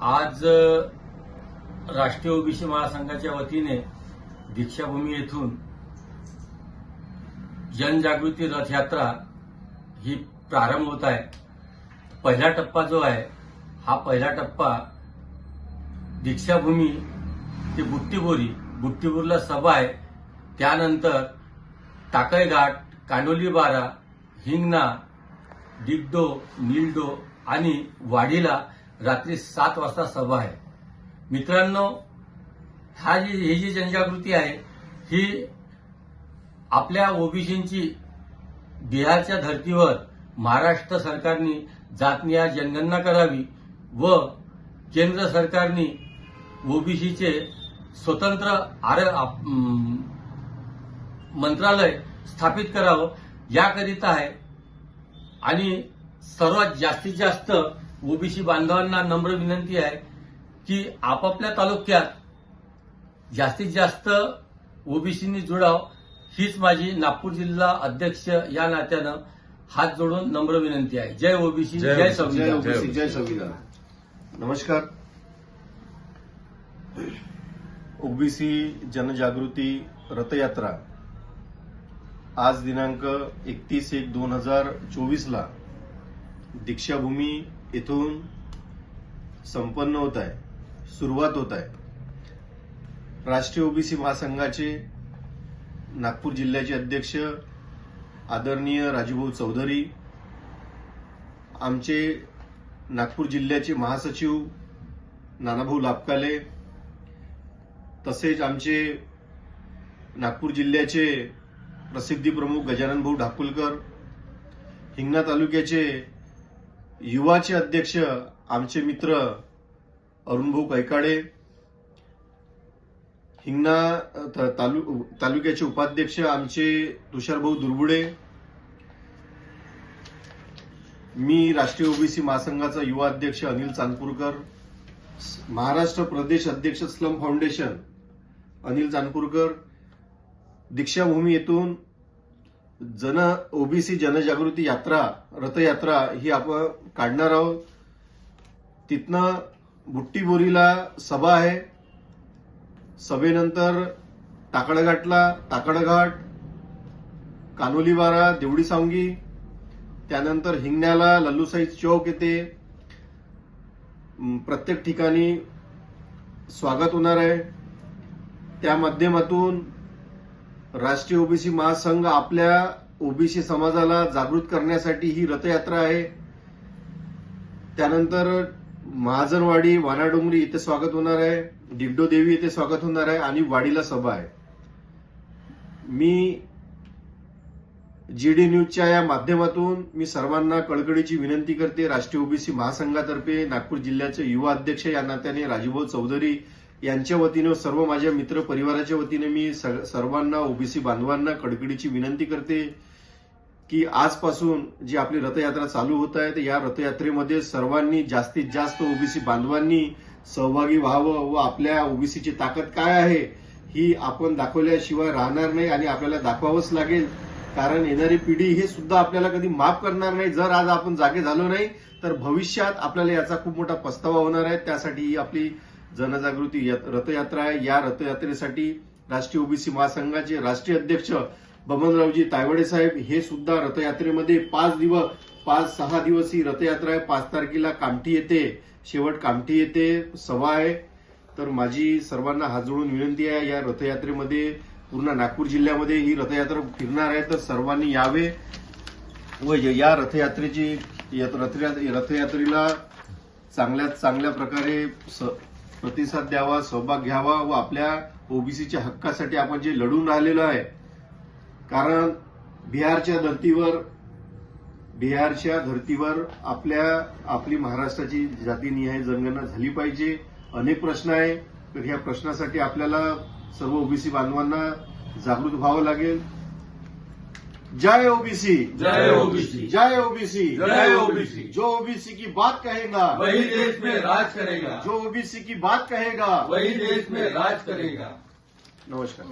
आज अ, राष्ट्रीय ओबीसी महासंघाच्या वतीने दीक्षाभूमी येथून जनजागृती रथयात्रा ही प्रारंभ होत आहे. पहिला टप्पा जो आहे हा पहिला टप्पा दीक्षाभूमी ते बुट्टीबोरी बुट्टीबोरीला सभा आहे. त्यानंतर टाकळघाट कांडोली बारा हिंगणा डिगडो निलडो आणि वाडीला रात्री सात वाजता सभा आहे. मित्रांनो हा जी ही जी जनजागृती आहे ही आपल्या ओबीसींची बिहारच्या धर्तीवर महाराष्ट्र सरकारने जातनिहाय जनगणना करावी व केंद्र सरकारने ओबीसीचे स्वतंत्र आर मंत्रालय स्थापित करावं याकरिता आहे. आणि सर्वात जास्तीत जास्त ओबीसी बांधवांना नम्र विनंती आहे की आपापल्या तालुक्यात जास्तीत जास्त ओबीसींनी जुडाव हीच माझी नागपूर जिल्हा अध्यक्ष या नात्यानं हात जोडून नम्र विनंती आहे. जय ओबीसी जय संविधान. जय संविधान. नमस्कार. ओबीसी जनजागृती रथयात्रा आज दिनांक एकतीस एक दोन हजार चोवीसला दीक्षाभूमी येथून संपन्न होत आहे. सुरुवात होत आहे. राष्ट्रीय ओबीसी महासंघाचे नागपूर जिल्ह्याचे अध्यक्ष आदरणीय राजूभाऊ चौधरी आमचे नागपूर जिल्ह्याचे महासचिव नानाभाऊ लापकाले तसेच आमचे नागपूर जिल्ह्याचे प्रसिद्धी प्रमुख गजानन भाऊ ढाकुलकर हिंगणा तालुक्याचे युवाचे अध्यक्ष आमचे मित्र अरुणभाऊ कैकाडे हिंगणा तालु तालुक्याचे उपाध्यक्ष आमचे तुषारभाऊ दुर्बुडे मी राष्ट्रीय ओबीसी महासंघाचा युवा अध्यक्ष अनिल चांदपूरकर महाराष्ट्र प्रदेश अध्यक्ष स्लम फाउंडेशन अनिल चांदपूरकर दीक्षाभूमी येथून जन ओबीसी जनजागृती यात्रा रथयात्रा ही आपण काढणार आहोत. तिथनं बुट्टीबोरीला सभा आहे. सभेनंतर टाकडघाटला टाकडघाट कानोलीवारा देवडी सावंगी त्यानंतर हिंगण्याला लल्लूसाई चौक येथे प्रत्येक ठिकाणी स्वागत होणार आहे. त्या माध्यमातून राष्ट्रीय ओबीसी महासंघ आपल्या ओबीसी समाजाला जागृत करण्यासाठी ही रथयात्रा आहे. त्यानंतर महाजनवाडी वानाडोंगरी इथे स्वागत होणार आहे. डिगडो देवी इथे स्वागत होणार आहे आणि वाडीला सभा आहे. मी जीडी न्यूजच्या या माध्यमातून मी सर्वांना कळकळीची विनंती करते. राष्ट्रीय ओबीसी महासंघातर्फे नागपूर जिल्ह्याचे युवा अध्यक्ष या नात्याने राजूभाऊ चौधरी यांच्या वतीनं सर्व माझ्या मित्र परिवाराच्या वतीने मी स- सर्वांना ओबीसी बांधवांना कडकडीची विनंती करते की आजपासून जी आपली रथयात्रा चालू होत आहे तर या रथयात्रेमध्ये सर्वांनी जास्तीत जास्त ओबीसी बांधवांनी सहभागी व्हावं व आपल्या ओबीसीची ताकद काय आहे ही आपण दाखवल्याशिवाय राहणार नाही आणि आपल्याला दाखवावंच लागेल. कारण येणारी पिढी हे सुद्धा आपल्याला कधी माफ करणार नाही. जर आज आपण जागे झालो नाही तर भविष्यात आपल्याला याचा खूप मोठा पस्तावा होणार आहे. त्यासाठी ही आपली जनजागृती रथयात्रा आहे. या रथयात्रेसाठी राष्ट्रीय ओबीसी महासंघाचे राष्ट्रीय अध्यक्ष बबनरावजी तायवडे साहेब हे सुद्धा रथयात्रेमध्ये पाच दिवस पाच सहा दिवस ही रथयात्रा आहे. पाच तारखेला कामठी येते. शेवट कामठी येते. सभा आहे. तर माझी सर्वांना हात जोडून विनंती आहे या रथयात्रेमध्ये पूर्ण नागपूर जिल्ह्यामध्ये ही रथयात्रा फिरणार आहे. तर सर्वांनी यावे व या रथयात्रेची रथयात्रेला चांगल्यात चांगल्या प्रकारे स- प्रतिसाद द्यावा सहभाग घ्यावा व आपल्या ओबीसीच्या हक्कासाठी आपण जे लढून राहिलेलो आहे कारण बिहारच्या धर्तीवर बिहारच्या धर्तीवर आपल्या आपली महाराष्ट्राची जातीनिहाय जनगणना झाली पाहिजे. अनेक प्रश्न आहे. तर ह्या प्रश्नासाठी आपल्याला सर्व ओबीसी बांधवांना जागृत व्हावं लागेल. जय ओबीसी जय ओबीसी जय ओबीसी जय ओबीसी जो ओबीसी की बात कहेगा वही देश में राज करेगा। जो ओबीसी की बात कहेगा वही देश में राज करेगा। नमस्कार।